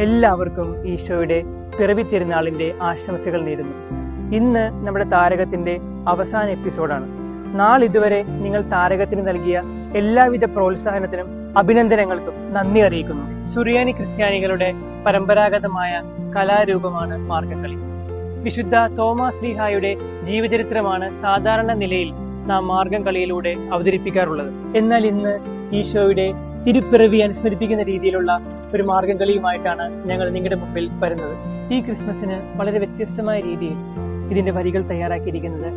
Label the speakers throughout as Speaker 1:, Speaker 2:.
Speaker 1: എല്ലാവർക്കും ഈശോയുടെ പിറവി തിരുനാളിന്റെ ആശംസകൾ നേരുന്നു. ഇന്ന് നമ്മുടെ താരകത്തിന്റെ അവസാന എപ്പിസോഡാണ്. നാളിതുവരെ നിങ്ങൾ താരകത്തിന് നൽകിയ എല്ലാവിധ പ്രോത്സാഹനത്തിനും അഭിനന്ദനങ്ങൾക്കും നന്ദി അറിയിക്കുന്നു. സുറിയാനി ക്രിസ്ത്യാനികളുടെ പരമ്പരാഗതമായ കലാരൂപമാണ് മാർഗംകളി വിശുദ്ധ തോമസ് ലീഹായുടെ ജീവചരിത്രമാണ് സാധാരണ നിലയിൽ നാം മാർഗം കളിയിലൂടെ അവതരിപ്പിക്കാറുള്ളത്. എന്നാൽ ഇന്ന് ഈശോയുടെ തിരുപ്പിറവി അനുസ്മരിപ്പിക്കുന്ന രീതിയിലുള്ള ഒരു മാർഗം കളിയുമായിട്ടാണ് ഞങ്ങൾ നിങ്ങളുടെ മുമ്പിൽ വരുന്നത്. ഈ ക്രിസ്മസിന് വളരെ വ്യത്യസ്തമായ രീതിയിൽ ഇതിന്റെ വരികൾ തയ്യാറാക്കിയിരിക്കുന്നത്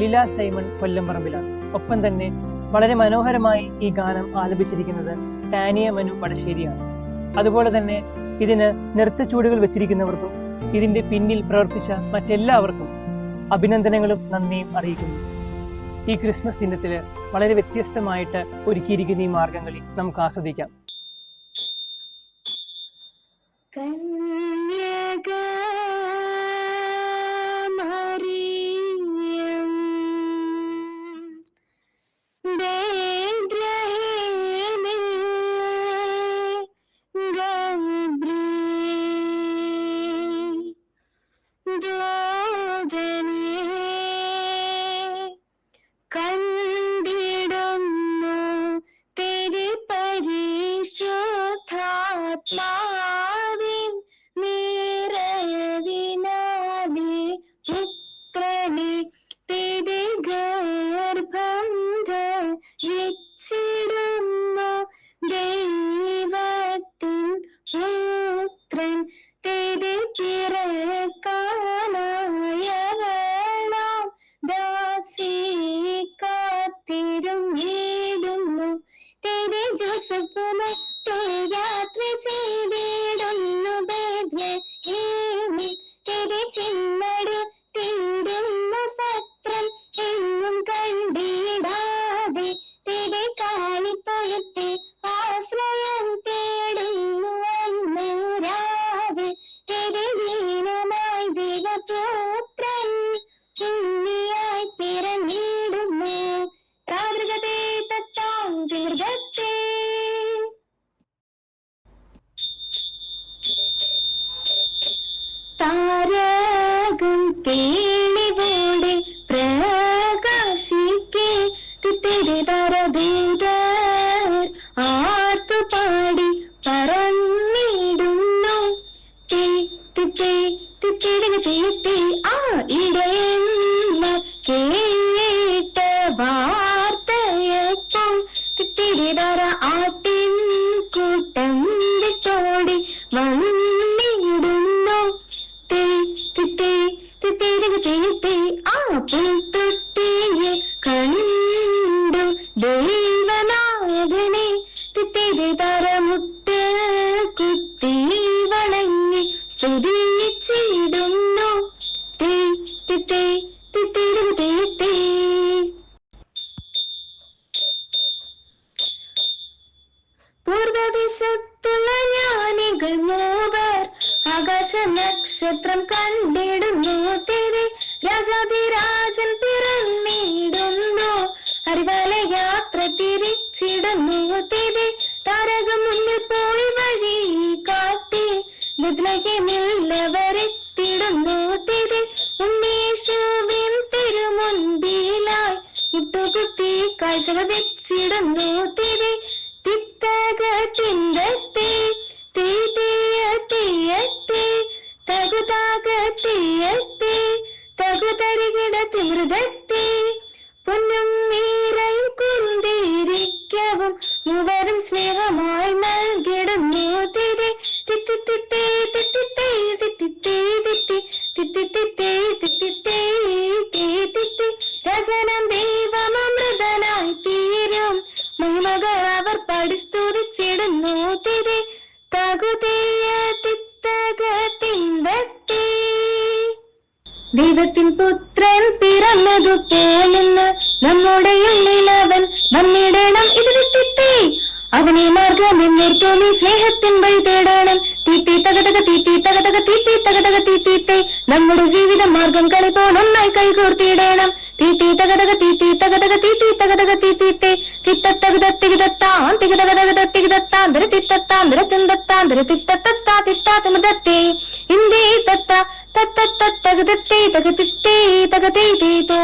Speaker 1: ലീല സൈമൺ കൊല്ലംപറമ്പിലാണ്. ഒപ്പം തന്നെ വളരെ മനോഹരമായി ഈ ഗാനം ആലപിച്ചിരിക്കുന്നത് ടാനിയ മനു പടശ്ശേരിയാണ്. അതുപോലെ തന്നെ ഇതിന് നൃത്തച്ചൂടുകൾ വെച്ചിരിക്കുന്നവർക്കും ഇതിന്റെ പിന്നിൽ പ്രവർത്തിച്ച മറ്റെല്ലാവർക്കും അഭിനന്ദനങ്ങളും നന്ദിയും അറിയിക്കുന്നു. ഈ ക്രിസ്മസ് ദിനത്തിൽ വളരെ വ്യത്യസ്തമായിട്ട് ഒരുക്കിയിരിക്കുന്ന ഈ മാർഗംകളി നമുക്ക് ആസ്വദിക്കാം.
Speaker 2: തിരുപരിശുദ്ധാത്മാവിൻ നിറവിനാലേ പുത്രനെ തിരുഗർഭം ധരിച്ചിടുന്നു ദൈവത്തിൻ പുത്രൻ. തിരുപ്പിറക്കാനായവളാം ദാസി കാത്തിരുന്നിടുന്നു. തിരു ജോസഫുമ താരകം തെളിവോടെ പ്രകാശിക്കേ തിരുതരദൂതർ ആർത്തുപാടി പറന്നിടുന്നു. തീ തി തി തി ആ ഇടയന്മാർ തീ ആ പുൽത്തൊട്ടിയെ കണ്ടു ദൈവനാഥനെ തിരിതരമുട്ട് കുത്തി വണങ്ങി സ്തുതിച്ചിടുന്നു പൂർവദിശത്തുള്ള ജ്ഞാനികൾ മൂവർ ആകാശ നക്ഷത്രം കണ്ടിടുന്നു തിരി. രാജാതിരാജൻ പിറന്നിടുന്നു അറിവാല യാത്ര തിരിച്ചിടുന്നു തിരി. താരക മുന്നിൽ പോയി വഴി കാട്ടി. ബദ്ലഹേമില്ലവരെത്തിടുന്നു തിരി. ഉണ്ണീഷുവിൻ തിരുമുൻപിലായി ഇട്ടുകുത്തി കാഴ്ചകൾ വെച്ചിടുന്നു തിരി. തിത്തകത്തിന്റെത്തി മൂവരും സ്നേഹമായി നൽകിടുന്നു തിരി തിത്തിത്തിത്തേ തിത്തിത്തേ തിത്തിത്തേ തിത്തി തിത്തിത്തിത്തേ തിത്തിത്തേ തേ തിത്തി രചനം ദൈവമൃതനായി തീരും. മഹിമകൾ അവർ പഠിസ്തുതിച്ചിടുന്നു തിരി തകുതീയ തിത്തകത്തിന്തെത്തി ദൈവത്തിൻ പുത്രൻ പിറന്നതു പോലെന്ന് നമ്മുടെ ഉള്ളിലവൻ വന്നിടണം. ഇത് അവനെ മാർഗം എന്നേർത്തോമി സ്നേഹത്തിൻ വഴി തേടാണൻ തീത്തി തകതക തീത്തി തകതക തീത്തി തകതക തീത്തീത്തെ നമ്മുടെ ജീവിത മാർഗം കളി പോൽ ഒന്നായി കൈകോർത്തിയിടേണം. തീത്തി തകതക തീത്തി തകതക തീത്തി തകതക തീത്തീത്തെ തിത്തത്തകത തികിതത്താം തികിതകതകത തികിതത്താന്തര തിത്തത്താന്തര തിന്തത്താന്തര തിത്തത്തത്താ തിത്താത്തമതത്തെ ഇന്ദേ തത്ത തത്തത്തത്തകതത്തെ തകതിത്തേ തകതേ തീതോ